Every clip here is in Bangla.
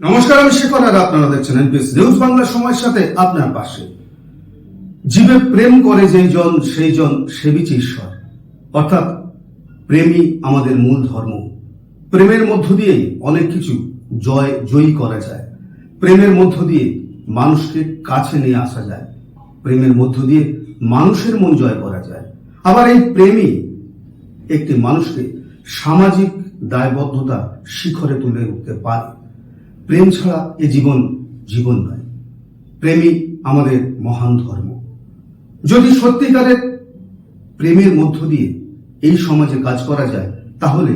নমস্কার, আমি শেখর আর আপনারা দেখছেন এনপিএস নিউজ বাংলা সময়ের সাথে আপনার পাশে। জীবে প্রেম করে যেই জন, সেই জন সেবিছে ঈশ্বর। অর্থাৎ প্রেমই আমাদের মূল ধর্ম। প্রেমের মধ্য দিয়েই অনেক কিছু জয়, জয়ী করা যায়। প্রেমের মধ্য দিয়ে মানুষকে কাছে নিয়ে আসা যায়। প্রেমের মধ্য দিয়ে মানুষের মন জয় করা যায়। আবার এই প্রেমই একটি মানুষকে সামাজিক দায়বদ্ধতা শিখরে তুলে উঠতে পারে। প্রেম ছাড়া এ জীবন জীবন নয়। প্রেমই আমাদের মহান ধর্ম। যদি সত্যিকারের প্রেমের মধ্য দিয়ে এই সমাজে কাজ করা যায়, তাহলে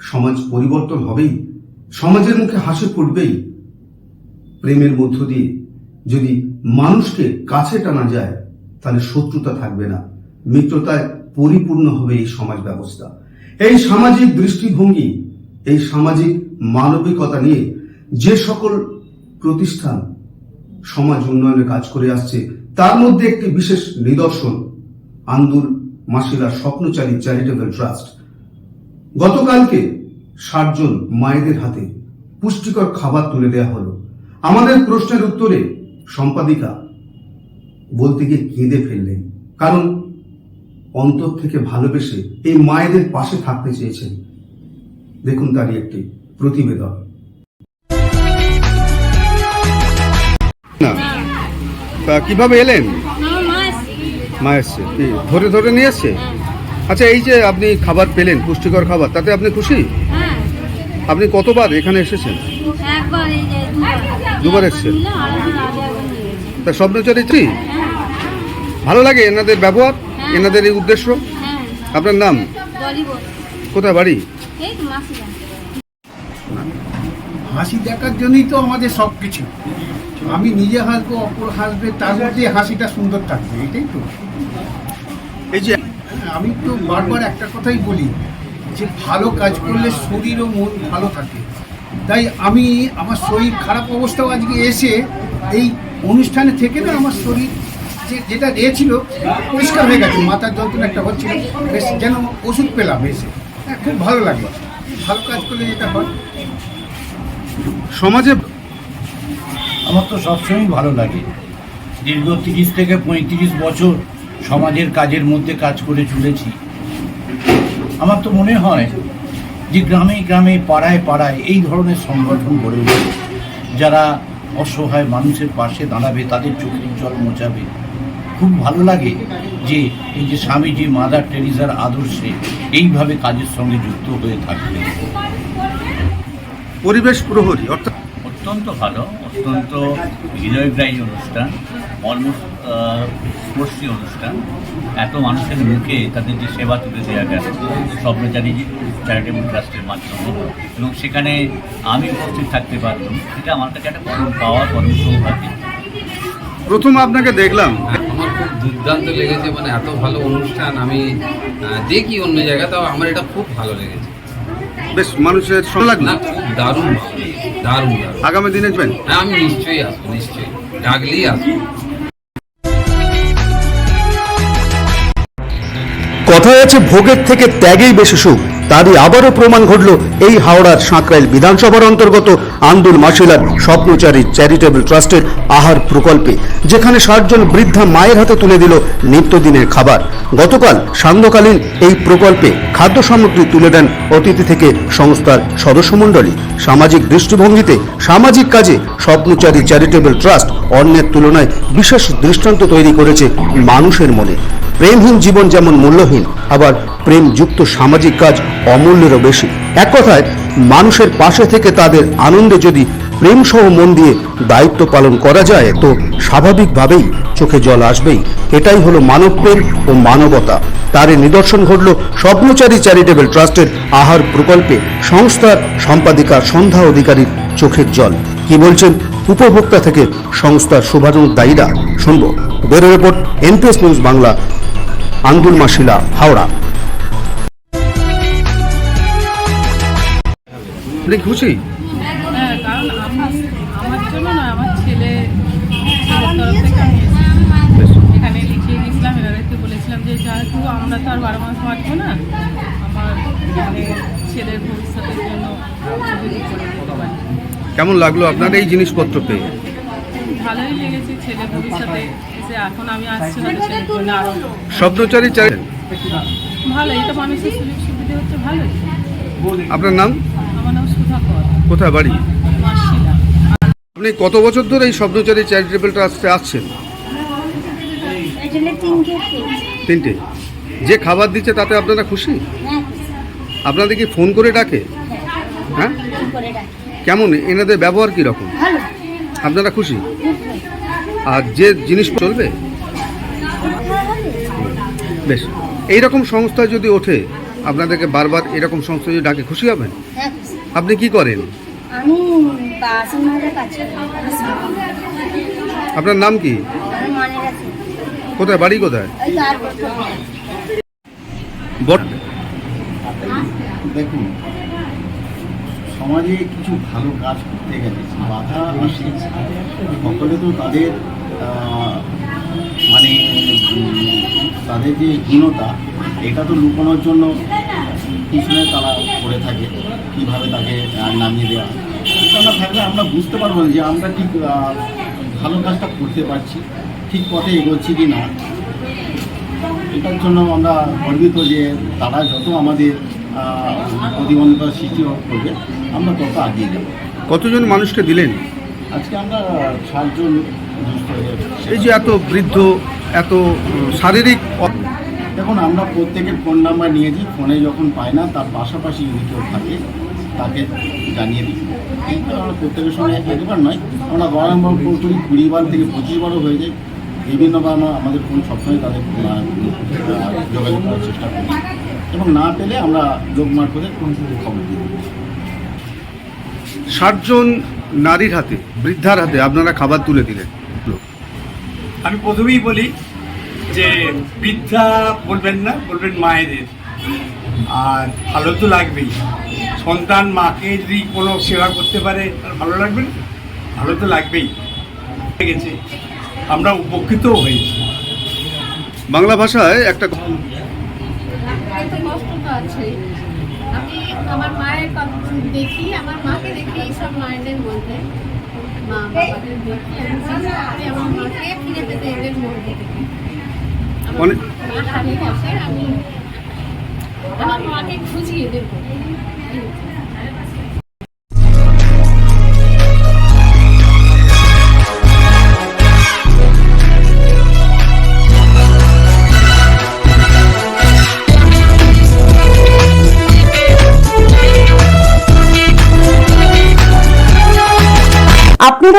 সমাজ পরিবর্তন হবেই, সমাজের মুখে হাসি ফুটবেই। প্রেমের মধ্য দিয়ে যদি মানুষকে কাছে টানা যায়, তাহলে শত্রুতা থাকবে না। মিত্রতায় পরিপূর্ণ হবে এই সমাজ ব্যবস্থা। এই সামাজিক দৃষ্টিভঙ্গি, এই সামাজিক মানবিকতা নিয়ে যে সকল প্রতিষ্ঠান সমাজ উন্নয়নে কাজ করে আসছে, তার মধ্যে একটি বিশেষ নিদর্শন, আন্দুল মাসিলা স্বপ্নচারী চ্যারিটেবল ট্রাস্ট। গতকালকে ষাটজন মায়েদের হাতে পুষ্টিকর খাবার তুলে দেওয়া হলো। আমাদের প্রশ্নের উত্তরে সম্পাদিকা বলতে গিয়ে কেঁদে ফেললেন, কারণ অন্তর থেকে ভালোবেসে এই মায়েদের পাশে থাকতে চেয়েছেন। দেখুন তারই একটি প্রতিবেদন। না? তা কীভাবে এলেন? মা এসছে। কি ধরে ধরে নিয়ে এসছে? আচ্ছা এই যে আপনি খাবার পেলেন পুষ্টিকর খাবার তাতে আপনি খুশি? হ্যাঁ। আপনি কতবার এখানে এসেছেন? একবার এই যে দুবার। দুবার এসছেন? তা স্বপ্নচরিত্রী? চরিত্রী ভালো লাগে এনাদের ব্যবহার হ্যাঁ। এনাদের এই উদ্দেশ্য? হ্যাঁ। আপনার নাম? কোথায় বাড়ি? হাসি দেখার জন্যই তো আমাদের সব কিছু আমি নিজে হাসবো অপর হাসবে তার মধ্যে হাসিটা সুন্দর থাকবে এটাই তো। এই যে হ্যাঁ, আমি তো বারবার একটা কথাই বলি যে ভালো কাজ করলে শরীর ও মন ভালো থাকে। তাই আমি আমার শরীর খারাপ অবস্থাও আজকে এসে এই অনুষ্ঠানে থেকে না আমার শরীর যে যেটা ছিল পরিষ্কার হয়ে গেছে মাথার যন্ত্রণা একটা হচ্ছিল বেশ যেন ওষুধ পেলাম এসে। হ্যাঁ খুব ভালো লাগল ভালো কাজ করলে যেটা হয়। সমাজে আমার তো সবসময় ভালো লাগে। দীর্ঘ তিরিশ থেকে পঁয়ত্রিশ বছর সমাজের কাজের মধ্যে কাজ করে চলেছি। আমার তো মনে হয় যে গ্রামে গ্রামে, পাড়ায় পাড়ায় এই ধরনের সংগঠন গড়ে উঠবে যারা অসহায় মানুষের পাশে দাঁড়াবে, তাদের চোখের জল মোচাবে। খুব ভালো লাগে যে এই যে স্বামীজি, মাদার টেরিজার আদর্শে এইভাবে কাজের সঙ্গে যুক্ত হয়ে থাকবে পরিবেশ প্রহরী, অর্থাৎ অত্যন্ত ভালো অত্যন্ত হৃদয়গ্রাহী অনুষ্ঠান মর্মস্পর্শী অনুষ্ঠান। এত মানুষের মুখে তাদের যে সেবা তুলে দেওয়া গেল স্বপ্নচারী চ্যারিটেবল ট্রাস্টের মাধ্যমে। এবং সেখানে আমি উপস্থিত থাকতে পারলাম এটা আমার কাছে একটা পরম পাওয়া পরম সৌভাগ্য। প্রথম আপনাকে দেখলাম। আমার খুব দুর্দান্ত লেগেছে মানে এত ভালো অনুষ্ঠান আমি দেখি অন্য জায়গা তাও আমার এটা খুব ভালো লেগেছে। বেশ মানুষের না খুব দারুণ ভালো দারুণ আগামী দিনে আসবেন? হ্যাঁ আমি নিশ্চয়ই আসব নিশ্চয়ই। ডাকলেই আসব। কথায় আছে ভোগের থেকে ত্যাগেই বেশি সুখ। তারই আবারও প্রমাণ ঘটল এই হাওড়ার সাঁকরাইল বিধানসভার অন্তর্গত আন্দুল মাসিলার স্বপ্নচারী চ্যারিটেবল ট্রাস্টের আহার প্রকল্পে, যেখানে ষাটজন বৃদ্ধা মায়ের হাতে তুলে দিল নিত্যদিনের খাবার। গতকাল সান্ধ্যকালীন এই প্রকল্পে খাদ্য সামগ্রী তুলে দেন অতিথি থেকে সংস্থার সদস্যমণ্ডলী। সামাজিক দৃষ্টিভঙ্গিতে সামাজিক কাজে স্বপ্নচারী চ্যারিটেবল ট্রাস্ট অন্যের তুলনায় বিশেষ দৃষ্টান্ত তৈরি করেছে মানুষের মনে। প্রেমহীন জীবন যেমন মূল্যহীন, আবার প্রেমযুক্ত সামাজিক কাজ অমূল্যেরও বেশি। এক কথায়, মানুষের পাশে থেকে তাদের আনন্দে যদি প্রেম সহ মন দিয়ে দায়িত্ব পালন করা যায়, তো স্বাভাবিকভাবেই চোখে জল আসবেই। এটাই হলো মানবপ্রেম ও মানবতা। তারই নিদর্শন ঘটল স্বপ্নচারী চ্যারিটেবল ট্রাস্টের আহার প্রকল্পে। সংস্থার সম্পাদিকা সন্ধ্যা অধিকারীর চোখের জল। কি বলছেন উপভোক্তা থেকে সংস্থার শুভানুদ্দায়ীরা শুনব। Bureau report, NPS news Bangla. Andul Masila Howrah. খুশি? হ্যাঁ কারণ আমার আমার জন্য না আমার ছেলে। এখানে লিখিয়ে দিয়েছিলাম এনাদেরকে বলেছিলাম যে যেহেতু আমরা তো আর বারো মাস বাঁচবো না আমার মানে ছেলের ভবিষ্যতের জন্য কেমন লাগল আপনার এই জিনিসপত্র পেয়ে? ভবিষ্যতে এসে এখন আমি আসছি হয়তো ছেলের স্বপ্নচারী চ্যারিটি ভালো এটা মানুষের সুযোগ সুবিধা হচ্ছে ভালোই। আপনার নাম? আমার নাম সুধাকর। কোথায় বাড়ি? আপনি কত বছর ধরে এই স্বপ্নচারী চ্যারিটেবল ট্রাস্টে আসছেন? তিনটে যে খাবার দিচ্ছে তাতে আপনারা খুশি? হ্যাঁ। আপনাদের কি ফোন করে ডাকে? হ্যাঁ। ফোন করে ডাকি। কেমন? এনাদের ব্যবহার কি রকম আপনারা খুশি? আর যে জিনিস চলবে? বেশ। এই রকম সংস্থা যদি ওঠে আপনাদেরকে বারবার এরকম সংস্থা যদি ডাকে খুশি হবেন? হ্যাঁ আপনি কি করেন। আপনার নাম কি? আছে। কোথায়? বাড়ি কোথায়? বট দেখুন সমাজে কিছু ভালো কাজ করতে গেলে বাধা আসে সকলে তো তাদের মানে তাদের যে হীনতা, এটা তো লুকানোর জন্য পিছনে তারা করে থাকে, কীভাবে তাকে নামিয়ে দেওয়া। না থাকলে আমরা বুঝতে পারব যে আমরা ঠিক ভালো কাজটা করতে পারছি, ঠিক পথে এগোচ্ছি কি না। এটার জন্য আমরা গর্বিত যে তারা যত আমাদের আহ, প্রতিবন্ধকতার সৃষ্টি করবে আমরা তত আগিয়ে যাব। কতজন মানুষকে দিলেন? আজকে আমরা সাতজন এই যে এত বৃদ্ধ এত শারীরিক দেখুন আমরা প্রত্যেকের ফোন নাম্বার নিয়েছি ফোনে যখন পাই না তার পাশাপাশি যদি কেউ থাকে তাকে জানিয়ে দিই। কিন্তু আমরা প্রত্যেকের সঙ্গে একবার নয় আমরা বারম্বার ফোন করি কুড়ি বার থেকে পঁচিশ বারও হয়ে যায়। বিভিন্নবার আমরা আমাদের ফোন সবসময় তাদের যোগাযোগ করার চেষ্টা করি। এবং না পেলে আমরা লোক মারফতে খবর দিই। ষাটজন নারীর হাতে বৃদ্ধার হাতে আপনারা খাবার তুলে দিলেন। আমি প্রথমেই বলি যে বৃদ্ধা বলবেন না বলবেন মায়েদের। আর ভালো তো লাগবেই। সন্তান মাকে যদি কোনো সেবা করতে পারে তার ভালো লাগবে ভালো তো লাগবেই। গেছে। আমরা উপকৃতও হয়েছি। বাংলা ভাষায় একটা তো কষ্ট তো আছেই। আমি আমার মায়ের দেখি আমার মাকে দেখি এইসব মায়েদের মধ্যে। মা বাবাদের দেখি আমি আমার মাকে ফিরে পেতে এদের মধ্যে। থেকে আমার মা হারিয়ে গেছে আমি আমার মাকে খুঁজি এদের মধ্যে।